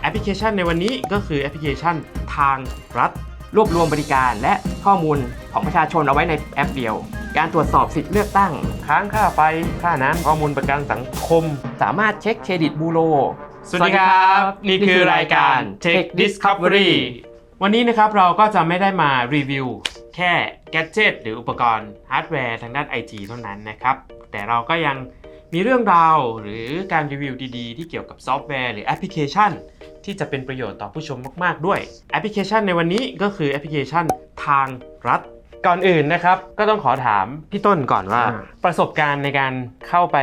แอปพลิเคชันในวันนี้ก็คือแอปพลิเคชันทางรัฐ รวบรวมบริการและข้อมูลของประชาชนเอาไว้ในแอปเดียว การตรวจสอบสิทธิเลือกตั้ง ค้างค่าไฟ ค่าน้ำข้อมูลประกันสังคม สามารถเช็คเครดิตบูโร สวัสดีครับ นี่คือรายการ Tech Discovery วันนี้นะครับเราก็จะไม่ได้มารีวิวแค่แกดเจิตหรืออุปกรณ์ฮาร์ดแวร์ทางด้านไอทีเท่านั้นนะครับ แต่เราก็ยัง มีเรื่องราวหรือการรีวิวดีๆ ที่เกี่ยวกับซอฟต์แวร์หรือแอปพลิเคชัน ที่จะเป็นประโยชน์ต่อผู้ชมมาก ๆ ด้วย แอปพลิเคชันในวันนี้ก็คือแอปพลิเคชันทางรัฐ ก่อนอื่นนะครับ ก็ต้องขอถามพี่ต้นก่อนว่าอ่าประสบการณ์ในการเข้าไป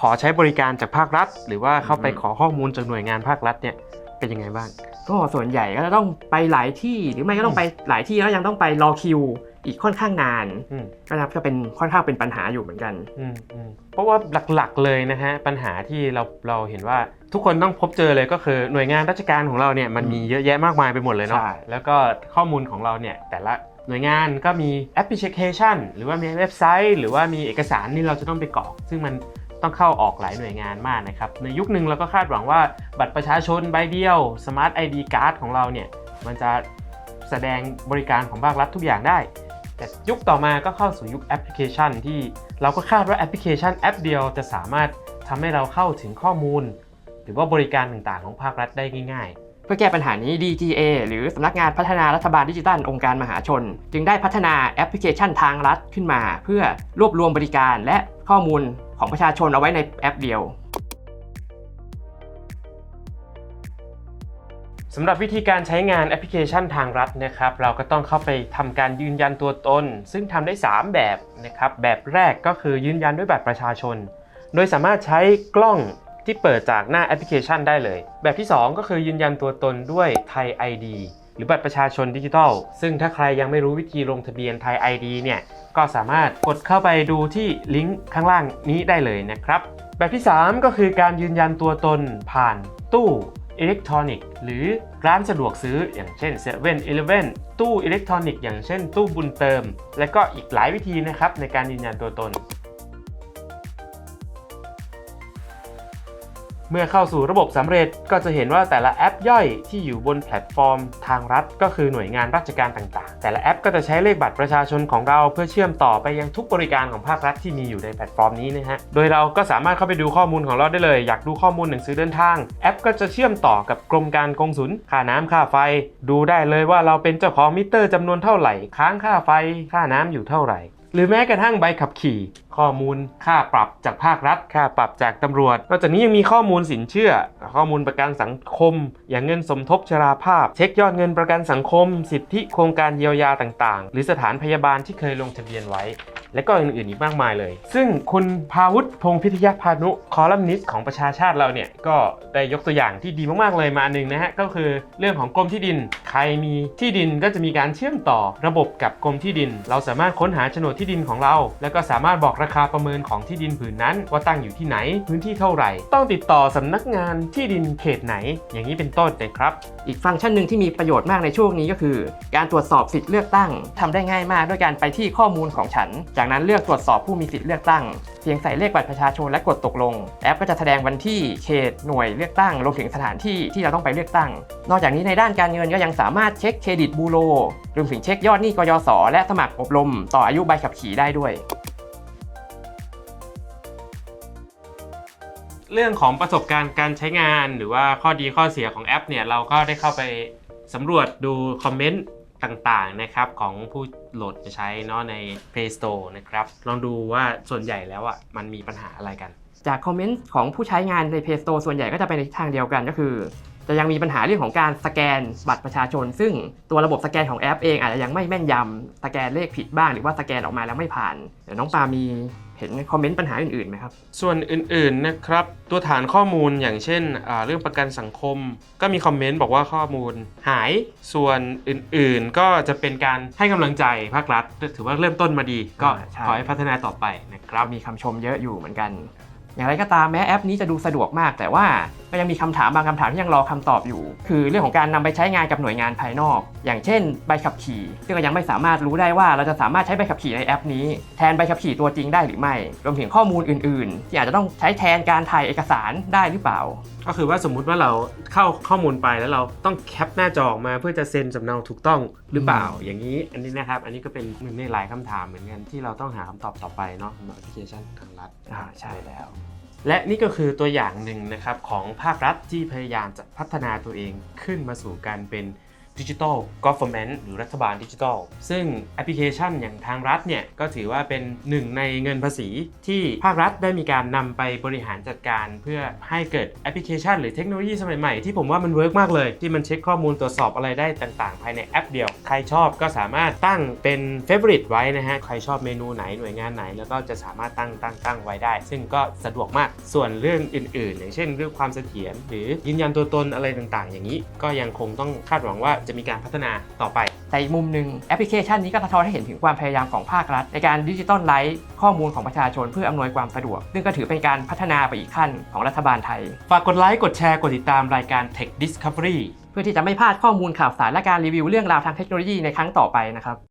ขอใช้บริการจากภาครัฐ หรือว่าเข้าไปขอข้อมูลจากหน่วยงานภาครัฐเนี่ยเป็นยังไงบ้างก็ส่วนใหญ่ก็จะต้องไปหลายที่หรือไม่ก็ต้องไปหลายที่แล้วยังต้องไปรอคิว อีกค่อนข้างนานอืมก็นับจะเป็นค่อนข้างเป็นปัญหาอยู่เหมือนกันอืมอืมเพราะว่าหลักๆเลยนะฮะปัญหาที่เราเราเห็นว่าทุกคนต้องพบเจอเลยก็คือหน่วยงานราชการของเราเนี่ยมันมีเยอะแยะมากมายไปหมดเลยเนาะใช่แล้วก็ข้อมูลของเราเนี่ยแต่ละหน่วยงานก็มีแอปพลิเคชัน หรือว่ามีเว็บไซต์ หรือว่ามีเอกสารที่เราจะต้องไปกรอก ซึ่งมันต้องเข้าออกหลายหน่วยงานมากนะครับ ในยุคหนึ่งเราก็คาดหวังว่าบัตรประชาชนใบเดียว Smart ID Card ของเราเนี่ย มันจะแสดงบริการของภาครัฐทุกอย่างได้ แต่ยุคต่อมาก็เข้าสู่ยุคแอปพลิเคชัน ที่เราก็คาดว่าแอปพลิเคชันแอปเดียวจะสามารถทำให้เราเข้าถึงข้อมูล หรือว่าบริการต่างๆของภาครัฐได้ง่ายๆ เพื่อแก้ปัญหานี้ DGA หรือสำนักงานพัฒนารัฐบาลดิจิทัลองค์การมหาชน จึงได้พัฒนาแอปพลิเคชันทางรัฐขึ้นมา เพื่อรวบรวมบริการและข้อมูลของประชาชนเอาไว้ในแอปเดียว สำหรับวิธีการใช้งานแอปพลิเคชันทางรัฐนะครับ เราก็ต้องเข้าไปทำการยืนยันตัวตน ซึ่งทำได้ 3 แบบนะครับแบบแรกก็คือยืนยันด้วยบัตรประชาชน โดยสามารถใช้กล้องที่เปิดจากหน้าแอปพลิเคชันได้เลย แบบที่ 2 ก็คือยืนยันตัวตนด้วยไทย ID หรือบัตรประชาชนดิจิทัล ซึ่งถ้าใครยังไม่รู้วิธีลงทะเบียนไทย ID เนี่ยก็สามารถกดเข้าไปดูที่ลิงก์ข้างล่างนี้ได้เลยนะครับ แบบที่ 3 ก็คือการยืนยันตัวตนผ่านตู้ อิเล็กทรอนิกส์หรือร้านสะดวกซื้ออย่างเช่น7 e เ e ่ e อตู้อิเล็กทรอนิกส์อย่างเช่นตู้บุญเติม และก็อีกหลายวิธีนะครับในการยืนยันตัวตน เมื่อเข้าสู่ระบบสำเร็จก็จะเห็นว่าแต่ละแอปย่อยที่อยู่บนแพลตฟอร์ม ทางรัฐก็คือหน่วยงานราชการต่างๆ แต่ละแอปก็จะใช้เลขบัตรประชาชนของเรา เพื่อเชื่อมต่อไปยังทุกบริการของภาครัฐที่มีอยู่ในแพลตฟอร์มนี้นะฮะ โดยเราก็สามารถเข้าไปดูข้อมูลของเราได้เลย อยากดูข้อมูลหนังสือเดินทาง แอปก็จะเชื่อมต่อกับกรมการกงสุลค่าน้ำค่าไฟ ดูได้เลยว่าเราเป็นเจ้าของมิเตอร์จำนวนเท่าไหร่ ค้างค่าไฟ ค่าน้ำอยู่เท่าไหร่ หรือแม้กระทั่งใบขับขี่ ข้อมูลค่าปรับจากภาครัฐ ค่าปรับจากตำรวจ นอกจากนี้ยังมีข้อมูลสินเชื่อ ข้อมูลประกันสังคม อย่างเงินสมทบชราภาพ เช็คยอดเงินประกันสังคม สิทธิโครงการเยียวยาต่างๆ หรือสถานพยาบาลที่เคยลงทะเบียนไว้ และก็อื่นๆอีกมากมายเลย ซึ่งคุณพาวุฒิพงษ์พิทยาพานุคอลัมนิสต์ของประชาชาติเราเนี่ยก็ได้ยกตัวอย่างที่ดีมากๆเลยมาหนึ่งนะฮะก็คือเรื่องของกรมที่ดิน ใครมีที่ดินก็จะมีการเชื่อมต่อระบบกับกรมที่ดิน เราสามารถค้นหาโฉนดที่ดินของเรา แล้วก็สามารถบอกราคาประเมินของที่ดินผืนนั้น ว่าตั้งอยู่ที่ไหนพื้นที่เท่าไหร่ ต้องติดต่อสำนักงานที่ดินเขตไหน อย่างนี้เป็นต้นนะครับอีกฟังก์ชันหนึ่งที่มีประโยชน์มากในช่วงนี้ก็คือ การตรวจสอบสิทธิ์เลือกตั้งทำได้ง่ายมากด้วยการไปที่ข้อมูลของฉันจากนั้นเลือกตรวจสอบผู้มีสิทธิ์เลือกตั้ง เพียงใส่เลขบัตรประชาชนและกดตกลง แอปก็จะแสดงวันที่เขตหน่วยเลือกตั้งรวมถึงสถานที่ที่เราต้องไปเลือกตั้ง นอกจากนี้ในด้านการเงินก็ยังสามารถเช็คเครดิตบูโรรวมถึงเช็คยอดหนี้กยศและสมัครอบรม ต่ออายุใบขับขี่ได้ด้วย เรื่องของประสบการณ์การใช้งานหรือว่าข้อดีข้อเสียของแอปเนี่ยเราก็ได้เข้าไปสำรวจดูคอมเมนต์ ต่างๆนะครับของผู้โหลดจะใช้เนาะใน Play Store นะครับ ลองดูว่าส่วนใหญ่แล้วอะมันมีปัญหาอะไรกัน จากคอมเมนต์ของผู้ใช้งานใน Play Store ส่วนใหญ่ก็จะไปในทิศทางเดียวกันก็คือ จะยังมีปัญหาเรื่องของการสแกนบัตรประชาชน ซึ่งตัวระบบสแกนของแอปเองอาจจะยังไม่แม่นยำสแกนเลขผิดบ้างหรือว่าสแกนออกมาแล้วไม่ผ่านเดี๋ยวน้องปามีเห็นคอมเมนต์ปัญหาอื่นๆไหมครับ ส่วนอื่นๆนะครับ ตัวฐานข้อมูลอย่างเช่นอ่าเรื่องประกันสังคม ก็มีคอมเมนต์บอกว่าข้อมูลหาย ส่วนอื่นๆ ก็จะเป็นการให้กำลังใจภาครัฐ ถือว่าเริ่มต้นมาดี ก็ใช่ขอให้พัฒนาต่อไปนะครับ มีคำชมเยอะอยู่เหมือนกัน อย่างไรก็ตามแม้แอปนี้จะดูสะดวกมาก แต่ว่าก็ยังมีคำถามบางคำถามที่ยังรอคำตอบอยู่ คือเรื่องของการนำไปใช้งานกับหน่วยงานภายนอก อย่างเช่นใบขับขี่ ซึ่งก็ยังไม่สามารถรู้ได้ว่าเราจะสามารถใช้ใบขับขี่ในแอปนี้ แทนใบขับขี่ตัวจริงได้หรือไม่ รวมถึงข้อมูลอื่น ๆ ที่อาจจะต้องใช้แทนการถ่ายเอกสารได้หรือเปล่า ก็คือว่าสมมุติว่าเราเข้าข้อมูลไปแล้วเราต้องแคปหน้าจอออกมาเพื่อจะเซ็นสำเนาถูกต้องหรือเปล่า อย่างนี้อันนี้นะครับ อันนี้ก็เป็นหนึ่งในหลายคำถามเหมือนกันที่เราต้องหาคำตอบต่อไปเนาะสำหรับแอปพลิเคชันทางรัฐอ่าใช่แล้ว และนี่ก็คือตัวอย่างหนึ่งนะครับของภาครัฐที่พยายามจะพัฒนาตัวเองขึ้นมาสู่การเป็น ดิจิทัลกอ v เ r อร์แมนหรือรัฐบาลดิจิทัลซึ่งแอปพลิเคชันอย่างทางรัฐเนี่ย ก็ถือว่าเป็นหนึ่งในเงินภาษีที่ภาครัฐได้มีการนำไปบริหารจัดการ เพื่อให้เกิดแอปพลิเคชัน หรือเทคโนโลยีสมัยใหม่ที่ผมว่ามันเวิร์กมากเลย ที่มันเช็คข้อมูลตรวจสอบอะไรได้ต่างๆ ภายในแอปเดียว ใครชอบก็สามารถตั้งเป็น Favorite ไว้นะฮะใครชอบเมนูไหนหน่วยงานไหน แล้วก็จะสามารถตั้งตั้งตั้งไว้ได้ ซึ่งก็สะดวกมากส่วนเรื่องอื่น ๆ อย่างเช่น เรื่องความเสถียรหรือยืนยันตัวตนอะไรต่างๆ อย่างนี้ ก็ยังคงต้องคาดหวังว่าจะมีการพัฒนาต่อไป แต่อีกมุมหนึ่งแอปพลิเคชันนี้ก็สะท้อนให้เห็นถึงความพยายามของภาครัฐ ในการดิจิตอลไลซ์ข้อมูลของประชาชนเพื่ออำนวยความสะดวก ซึ่งก็ถือเป็นการพัฒนาไปอีกขั้นของรัฐบาลไทย ฝากกดไลค์กดแชร์กดติดตามรายการ Tech Discovery เพื่อที่จะไม่พลาดข้อมูลข่าวสารและการรีวิวเรื่องราวทางเทคโนโลยีในครั้งต่อไปนะครับ